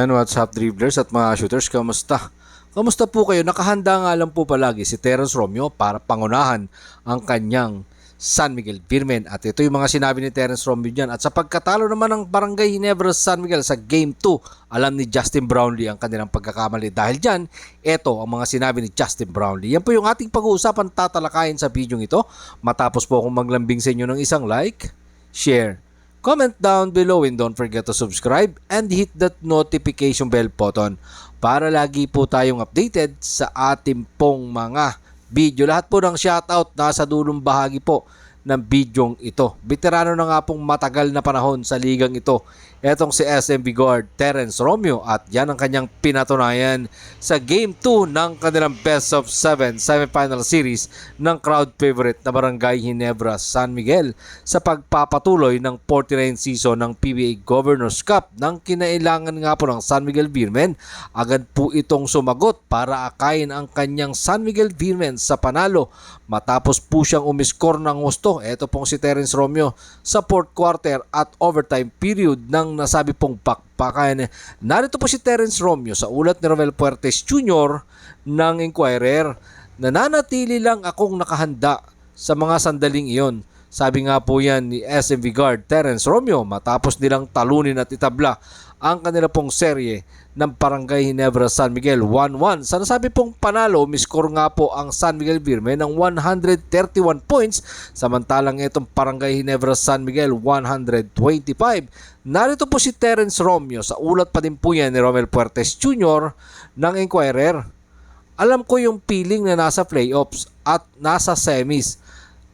Ayan, what's up dribblers at mga shooters, kamusta? Kamusta po kayo? Nakahanda nga lang po palagi si Terence Romeo para pangunahan ang kanyang San Miguel Birmen. At ito yung mga sinabi ni Terence Romeo dyan. At sa pagkatalo naman ng Barangay Ginebra San Miguel sa Game 2, alam ni Justin Brownlee ang kanilang pagkakamali. Dahil dyan, ito ang mga sinabi ni Justin Brownlee. Yan po yung ating pag-uusapan tatalakayin sa video ito. Matapos po akong maglambing sa inyo ng isang like, share, Comment down below and don't forget to subscribe and hit that notification bell button para lagi po tayong updated sa ating pong mga video. Lahat po ng shoutout nasa dulong bahagi po ng bidyong ito. Veterano na nga pong matagal na panahon sa ligang ito Etong si SMB guard Terence Romeo at yan ang kanyang pinatunayan sa Game 2 ng kanilang Best of 7 semifinal series ng crowd favorite na Barangay Ginebra San Miguel sa pagpapatuloy ng 49 season ng PBA Governors Cup nang kinailangan nga po ng San Miguel Beermen agad po itong sumagot para akayin ang kanyang San Miguel Beermen sa panalo matapos po siyang umiskor ng gusto. Ito pong si Terence Romeo sa fourth quarter at overtime period ng ang nasabi pong pakpakan. Narito po si Terence Romeo sa ulat ni Romel Puertes Jr. ng Inquirer. Nananatili lang akong nakahanda sa mga sandaling iyon. Sabi nga po yan ni SMV guard Terence Romeo matapos nilang talunin at itabla ang kanila pong serye ng Barangay Ginebra San Miguel 1-1. Sa nasabi pong panalo, miscore nga po ang San Miguel Birme ng 131 points samantalang itong Barangay Ginebra San Miguel 125. Narito po si Terence Romeo sa ulat pa din po yan ni Romel Puertes Jr. ng Inquirer. Alam ko yung feeling na nasa playoffs at nasa semis.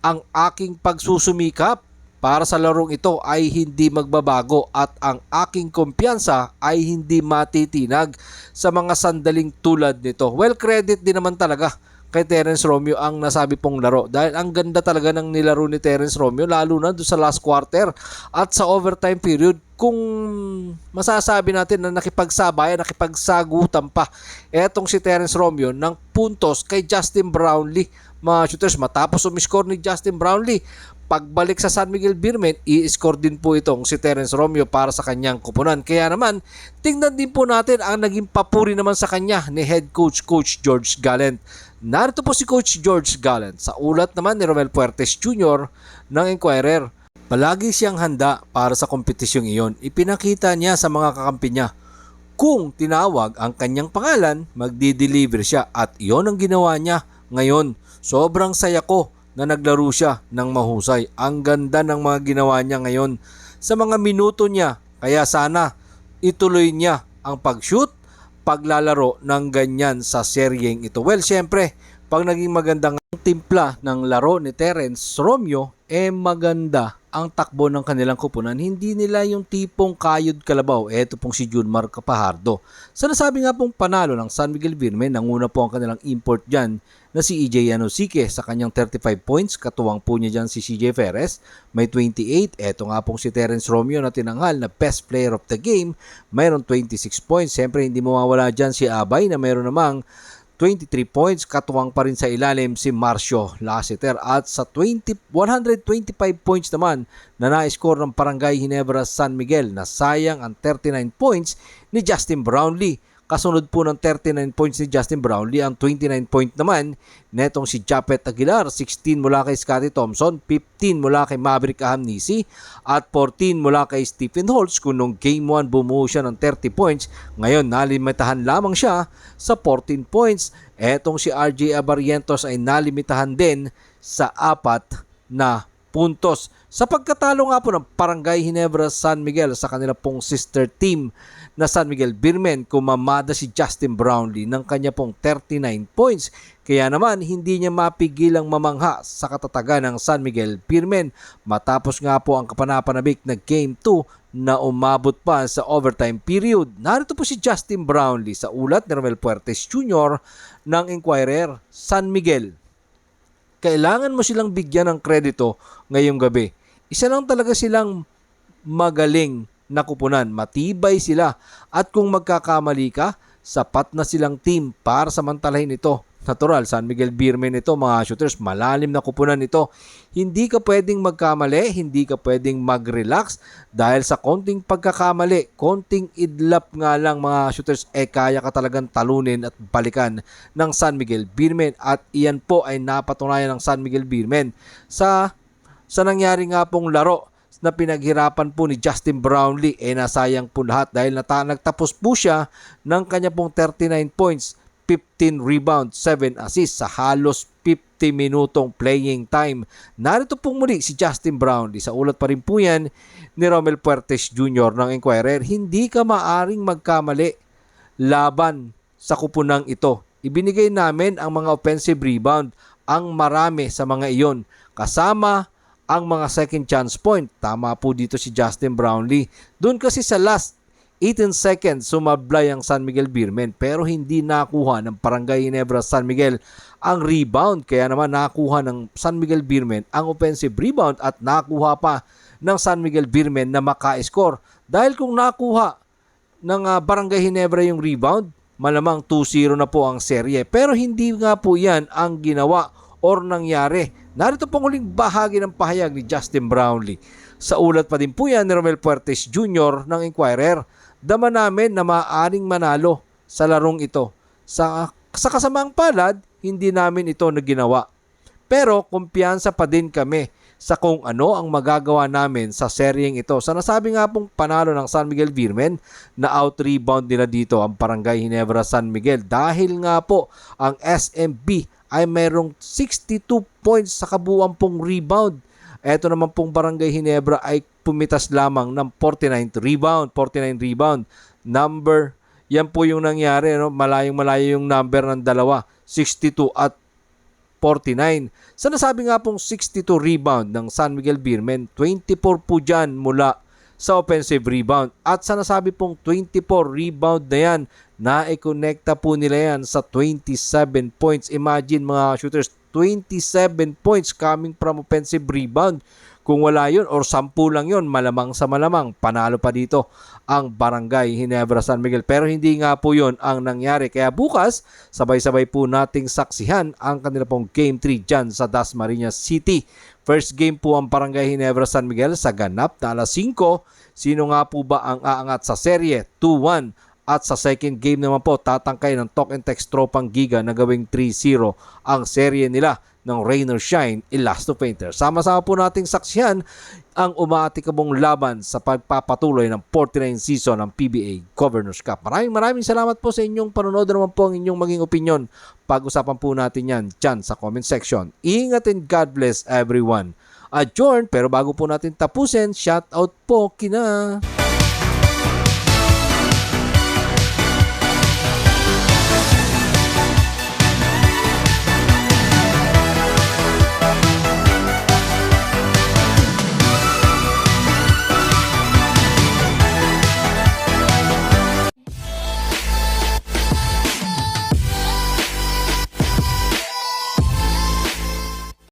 Ang aking pagsusumikap para sa larong ito ay hindi magbabago at ang aking kumpiyansa ay hindi matitinag sa mga sandaling tulad nito. Well, credit din naman talaga kay Terence Romeo ang nasabi pong laro. Dahil ang ganda talaga ng nilaro ni Terence Romeo lalo na doon sa last quarter at sa overtime period. Kung masasabi natin na nakipagsabayan, nakipagsagutan pa etong si Terence Romeo ng puntos kay Justin Brownlee mga shooters. Matapos umiscore ni Justin Brownlee pagbalik sa San Miguel Birmen, i-score din po itong si Terence Romeo para sa kanyang kupunan. Kaya naman, tingnan din po natin ang naging papuri naman sa kanya ni head coach Coach George Gallant. Narito po si Coach George Gallant sa ulat naman ni Romel Puertes Jr. ng Inquirer. Palagi siyang handa para sa kompetisyong iyon. Ipinakita niya sa mga kakampi niya kung tinawag ang kanyang pangalan, magdi-deliver siya at iyon ang ginawa niya ngayon. Sobrang saya ko na naglaro siya ng mahusay. Ang ganda ng mga ginawa niya ngayon sa mga minuto niya. Kaya sana ituloy niya ang pag-shoot, paglalaro ng ganyan sa seryeng ito. Well, syempre, pag naging magandang timpla ng laro ni Terence Romeo, eh maganda ang takbo ng kanilang kupunan, hindi nila yung tipong kayod kalabaw. Eto pong si Junmar Capahardo. Sa nasabi nga pong panalo ng San Miguel Virme, nanguna po ang kanilang import dyan na si EJ Yanosike sa kanyang 35 points. Katuwang po niya dyan si CJ Ferres, may 28. Eto nga pong si Terence Romeo na tinanghal na best player of the game, mayroon 26 points. Siyempre hindi mawawala dyan si Abay na mayroon namang 23 points, katuwang pa rin sa ilalim si Marcio Lassiter at sa 20, 125 points naman na na-score ng Barangay Ginebra San Miguel na sayang ang 39 points ni Justin Brownlee Kasunod po ng 39 points ni Justin Brownlee, ang 29 point naman netong si Japet Aguilar, 16 mula kay Scotty Thompson, 15 mula kay Maverick Ahamnisi, at 14 mula kay Stephen Holtz kung nung game 1 bumuo siya ng 30 points. Ngayon, nalimitahan lamang siya sa 14 points. Etong si RJ Abarientos ay nalimitahan din sa apat na puntos. Sa pagkatalo nga po ng Barangay Ginebra San Miguel sa kanila pong sister team na San Miguel Birmen, kumamada si Justin Brownlee ng kanya pong 39 points. Kaya naman hindi niya mapigilang mamangha sa katatagan ng San Miguel Birmen matapos nga po ang kapanapanabik na Game 2 na umabot pa sa overtime period. Narito po si Justin Brownlee sa ulat ni Romel Puertes Jr. ng Inquirer San Miguel kailangan mo silang bigyan ng kredito ngayong gabi. Isa lang talaga silang magaling na kupunan. Matibay sila. At kung magkakamali ka, sapat na silang team para samantalahin ito. Natural, San Miguel Beermen ito mga shooters, malalim na kupunan ito. Hindi ka pwedeng magkamali, hindi ka pwedeng mag-relax dahil sa konting pagkakamali, konting idlap nga lang mga shooters, eh kaya ka talagang talunin at balikan ng San Miguel Beermen at iyan po ay napatunayan ng San Miguel Beermen sa sa nangyari nga pong laro na pinaghirapan po ni Justin Brownlee. Eh nasayang po lahat dahil nata- nagtapos po siya ng kanya pong 39 points 15 rebounds, 7 assists sa halos 50 minutong playing time. Narito pong muli si Justin Brownlee. Sa ulat pa rin po yan ni Romel Puertes Jr. ng Inquirer. Hindi ka maaring magkamali laban sa kupunang ito. Ibinigay namin ang mga offensive rebound, ang marami sa mga iyon. Kasama ang mga second chance point. Tama po dito si Justin Brownlee. Doon kasi sa last 18 seconds sumablay ang San Miguel Beermen pero hindi nakuha ng Barangay Ginebra San Miguel ang rebound. Kaya naman nakuha ng San Miguel Beermen ang offensive rebound at nakuha pa ng San Miguel Beermen na maka-score. Dahil kung nakuha ng ah, Barangay Ginebra yung rebound malamang 2-0 na po ang serye. Pero hindi nga po yan ang ginawa or nangyari narito pong huling bahagi ng pahayag ni Justin Brownlee sa ulat pa din po yan ni Romel Puertes Jr. ng Inquirer dama namin na maaaring manalo sa larong ito. Sa, sa kasamang palad, hindi namin ito na ginawa. Pero kumpiyansa pa din kami sa kung ano ang magagawa namin sa seryeng ito. Sa nasabi nga pong panalo ng San Miguel Beermen na out-rebound nila dito ang Barangay Ginebra San Miguel dahil nga po ang SMB ay mayroong 62 points sa kabuuan pong rebound Eto naman pong Barangay Ginebra ay pumitas lamang ng 49 rebound, 49 rebound. Number, yan po yung nangyari, no? malayong malayo yung number ng dalawa, 62 at 49. Sa nasabi nga pong 62 rebound ng San Miguel Beermen, 24 po dyan mula sa offensive rebound. At sa nasabi pong 24 rebound na yan, na-connecta po nila yan sa 27 points. Imagine mga shooters, 27 points coming from offensive rebound. Kung wala yun or 10 lang yun, malamang sa malamang, panalo pa dito ang Barangay Ginebra San Miguel. Pero hindi nga po yun ang nangyari. Kaya bukas, sabay-sabay po nating saksihan ang kanila pong Game 3 dyan sa Dasmariñas City. First game po ang Barangay Ginebra San Miguel sa ganap na alas 5. Sino nga po ba ang aangat sa serye? 2-1 at sa second game naman po, tatangkay ng Talk and Text Tropang Giga na gawing 3-0 ang serye nila ng Rain or Shine Elasto Painter. Sama-sama po nating saksihan ang umaatikabong laban sa pagpapatuloy ng 49 season ng PBA Governors Cup. Maraming maraming salamat po sa inyong panonood naman po ang inyong maging opinion. Pag-usapan po natin yan dyan sa comment section. Ingat and God bless everyone. Adjourn, pero bago po natin tapusin, shout out po kina...